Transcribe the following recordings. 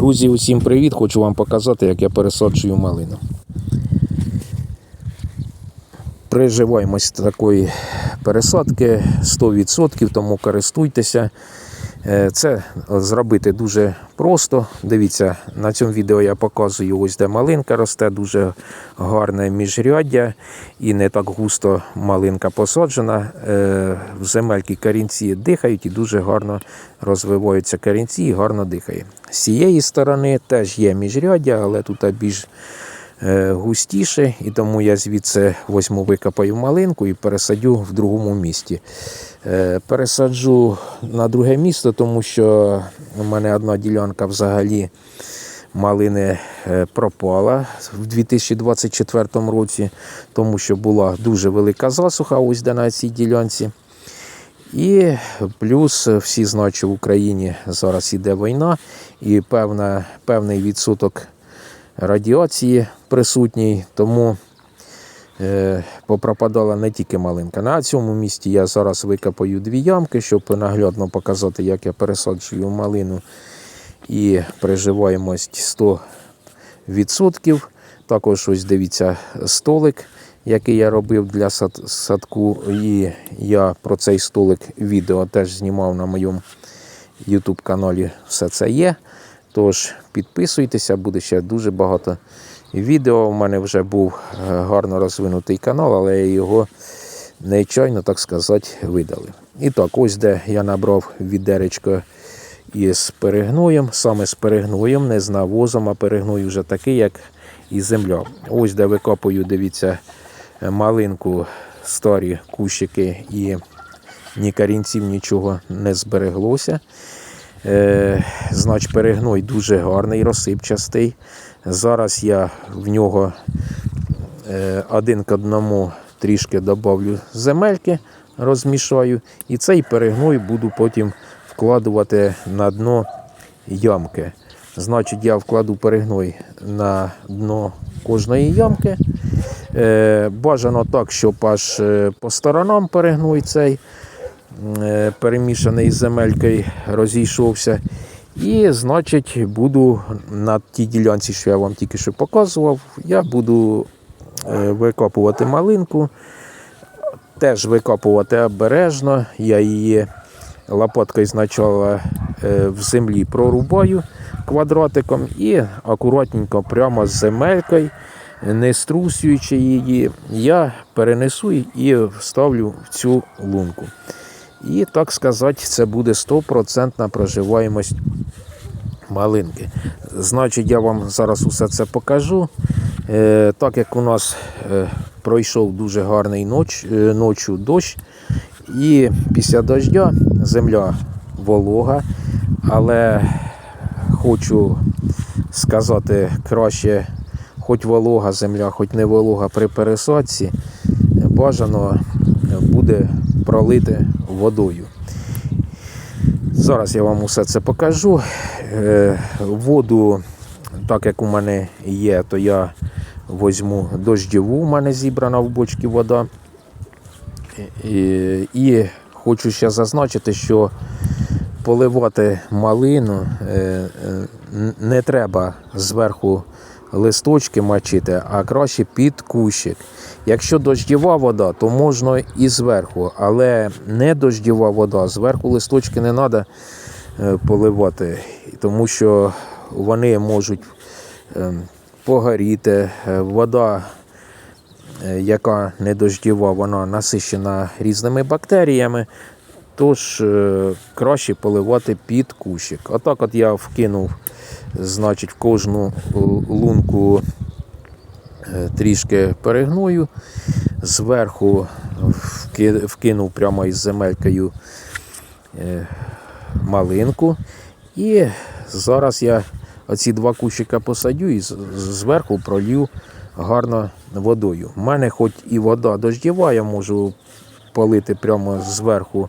Друзі, усім привіт! Хочу вам показати, як я пересаджую малину. Приживаємось такої пересадки 100%, тому користуйтеся. Е, Це зробити дуже просто. Дивіться, на цьому відео я показую, ось де малинка росте, дуже гарне міжряддя і не так густо малинка посаджена. Е, В земельки корінці дихають і дуже гарно розвиваються корінці і гарно дихає. З цієї сторони теж є міжряддя, але тут більш густіше, і тому я звідси возьму викопаю малинку і пересадю в другому місті. Е, Пересаджу на друге місто, тому що у мене одна ділянка взагалі малини е, пропала в 2024 році, тому що була дуже велика засуха ось де на цій ділянці. І плюс всі знають, що в Україні зараз іде війна, і певна, певний відсоток радіації присутній, тому е, попропадала не тільки малинка. На цьому місці я зараз викопаю дві ямки, щоб наглядно показати, як я пересаджую малину і приживаємость 100%. Також ось дивіться столик, який я робив для сад- садку. І я про цей столик відео теж знімав на моєму YouTube каналі. Все це є. Тож підписуйтеся, буде ще дуже багато відео. У мене вже був е, гарно розвинутий канал, але його нечайно, так сказати, видали. І так, ось де я набрав відеречко із перегноєм, саме з перегноєм, не з навозом, а перегной вже такий, як і земля. Ось де викопую, дивіться, малинку, старі кущики і ні корінців, нічого не збереглося. Е, значить, перегной дуже гарний, розсипчастий. Зараз я в нього е, один к одному трішки добавлю земельки, розмішаю. І цей перегной буду потім вкладувати на дно ямки. Значить, я вкладу перегной на дно кожної ямки. Е, бажано так, щоб аж е, по сторонам перегной цей перемішаний з земелькою розійшовся. І, значить, буду на тій ділянці, що я вам тільки що показував, я буду е, викопувати малинку. Теж викопувати обережно. Я її лопаткою спочатку е, в землі прорубаю квадратиком і акуратненько прямо з земелькою, не струсюючи її, я перенесу і вставлю в цю лунку. І так сказати, це буде 100% проживаємость малинки. Значить, я вам зараз усе це покажу. Е, так як у нас е, пройшов дуже гарний ноч, е, ночу дощ, і після дождя земля волога, але хочу сказати краще, хоч волога земля, хоч не волога при пересадці, бажано буде пролити водою. Зараз я вам усе це покажу. Е, Воду, так як у мене є, то я візьму дощову, у мене зібрана в бочці вода. І, і хочу ще зазначити, що поливати малину е, е, не треба зверху листочки мочити, а краще під кущик. Якщо дощова вода, то можна і зверху, але не дощова вода, зверху листочки не треба поливати, тому що вони можуть е, погоріти. Е, Вода, е, яка не дощова, вона насищена різними бактеріями. Тож е, краще поливати під кущик. Отак от я вкинув значить, в кожну лунку е, трішки перегною. Зверху вки- вкинув прямо із земелькою е, малинку. І зараз я оці два кущика посадю і зверху пролью гарно водою. У мене хоч і вода дощова, я можу полити прямо зверху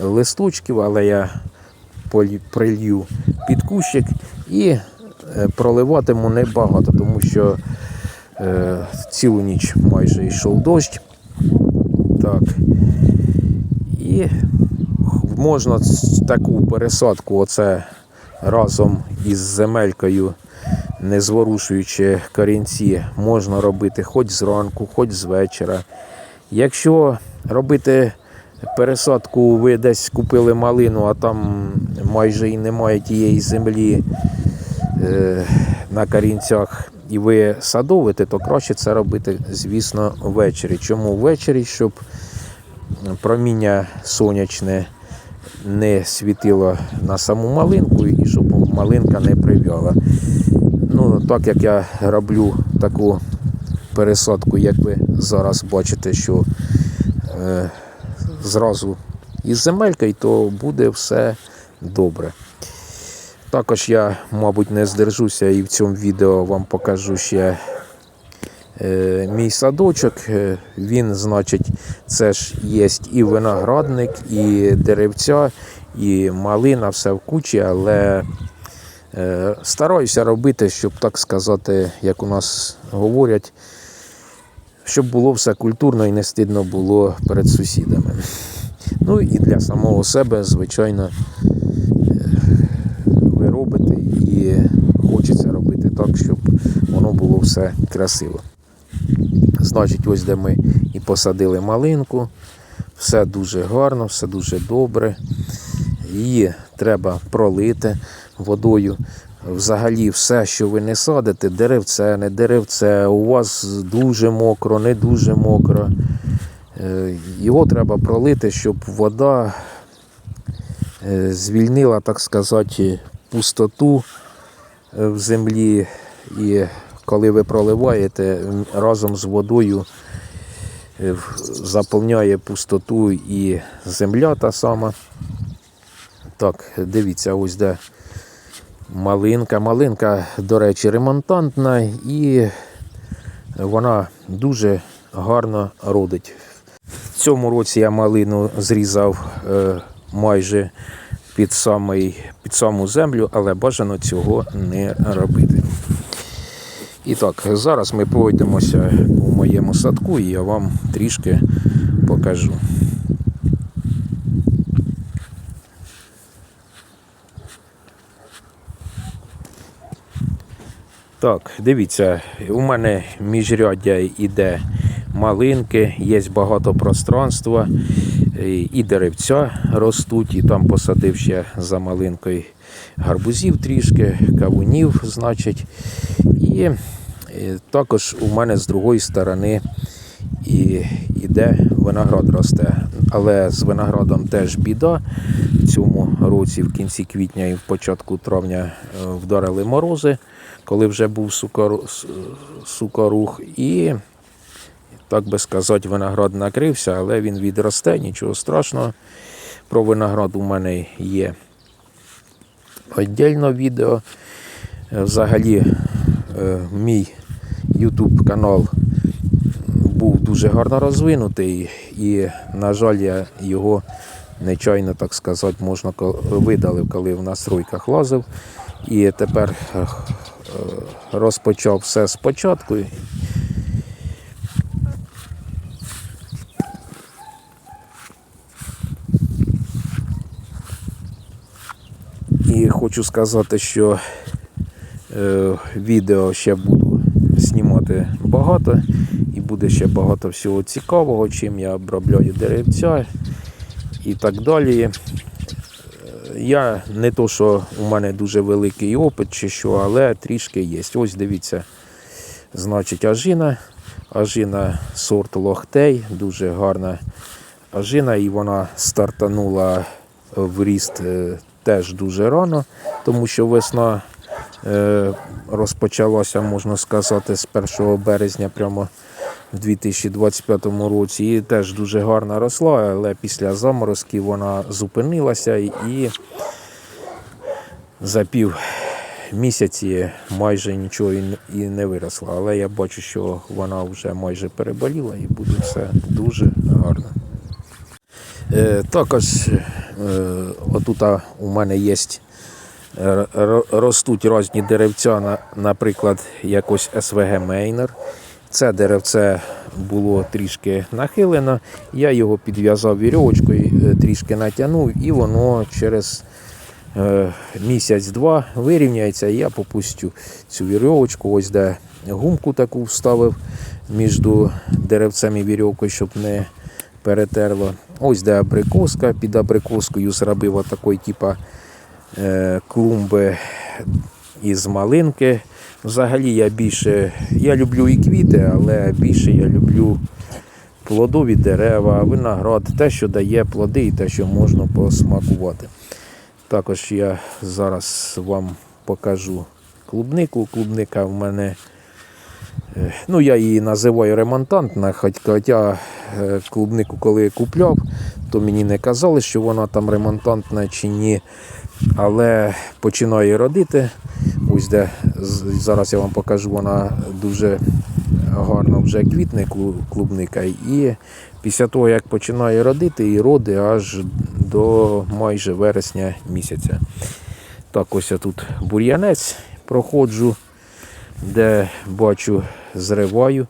листочків, але я прилью під кущик і е, проливатиму небагато, тому що е, цілу ніч майже йшов дощ. Так. І можна таку пересадку, оце разом із земелькою, не зворушуючи корінці, можна робити хоч зранку, хоч з вечора. Якщо робити пересадку, ви десь купили малину, а там майже і немає тієї землі е, на корінцях, і ви садовите, то краще це робити, звісно, ввечері. Чому ввечері? Щоб проміння сонячне не світило на саму малинку і щоб малинка не прив'яла. Ну, так як я роблю таку пересадку, як ви зараз бачите, що е, зразу із земелькою, то буде все добре. Також я, мабуть, не здержуся і в цьому відео вам покажу ще е, мій садочок. Е, Він, значить, це ж є і виноградник, і деревця, і малина, все в кучі, але е, стараюся робити, щоб так сказати, як у нас говорять, щоб було все культурно і не стидно було перед сусідами. Ну і для самого себе, звичайно, е, ви робите і хочеться робити так, щоб воно було все красиво. Значить, ось де ми і посадили малинку. Все дуже гарно, все дуже добре. Її треба пролити водою. Взагалі, все, що ви не садите, деревце, не деревце, у вас дуже мокро, не дуже мокро. Е, Його треба пролити, щоб вода е, звільнила, так сказати, пустоту е, в землі. І коли ви проливаєте разом з водою, заповняє пустоту і земля та сама. Так, дивіться, ось де малинка. Малинка, до речі, ремонтантна і вона дуже гарно родить. В цьому році я малину зрізав е, майже під, самий, під саму землю, але бажано цього не робити. І так, зараз ми пройдемося у моєму садку і я вам трішки покажу. Так, дивіться, у мене міжряддя йде малинки, є багато пространства, і деревця ростуть, і там посадив ще за малинкою гарбузів трішки, кавунів, значить. І також у мене з другої сторони і іде виноград росте. Але з виноградом теж біда. В цьому році, в кінці квітня і в початку травня е, вдарили морози, коли вже був сукару, с- сукарух. І, так би сказати, виноград накрився, але він відросте, нічого страшного. Про виноград у мене є віддільно відео. Взагалі, е, мій YouTube канал був дуже гарно розвинутий, і, на жаль, я його нечайно, так сказати, можна видалив, коли в настройках лазив. І тепер е, розпочав все спочатку. І хочу сказати, що е, відео ще буду знімати багато і буде ще багато всього цікавого, чим я обробляю деревця і так далі. Я не то, що у мене дуже великий опит чи що, але трішки є. Ось дивіться, значить, ажина. Ажина сорт лохтей, дуже гарна ажина, і вона стартанула в ріст е, теж дуже рано, тому що весна е, розпочалася, можна сказати, з 1 березня прямо в 2025 році. І теж дуже гарно росла, але після заморозків вона зупинилася і за пів місяці майже нічого і не- виросла. Але я бачу, що вона вже майже переболіла і буде все дуже гарно. Е, Також е, отут у мене є р- ростуть різні деревця, наприклад, якось СВГ Мейнер. Це деревце було трішки нахилено. Я його підв'язав вірьовочкою, е, трішки натягнув, і воно через е, місяць-два вирівняється, я попустю цю вірьовочку, ось де гумку таку вставив між деревцем і вірьовкою, щоб не перетерло. Ось де абрикоска, під абрикоскою зробив отакий, типа е, клумби із малинки. Взагалі я більше, я люблю і квіти, але більше я люблю плодові дерева, виноград, те, що дає плоди і те, що можна посмакувати. Також я зараз вам покажу клубнику. Клубника в мене, е, ну я її називаю ремонтантна, хоча е, клубнику, коли я купляв, то мені не казали, що вона там ремонтантна чи ні. Але починає родити. Ось де зараз я вам покажу, вона дуже гарно вже квітне клубника. І після того, як починає родити, і роди аж до майже вересня місяця. Так, ось я тут бур'янець проходжу, де бачу, зриваю.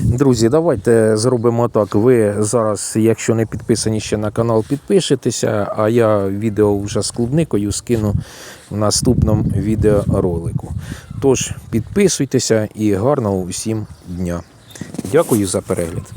Друзі, давайте зробимо так. Ви зараз, якщо не підписані ще на канал, підпишетеся, а я відео вже з клубникою скину в наступному відеоролику. Тож підписуйтеся і гарного усім дня. Дякую за перегляд.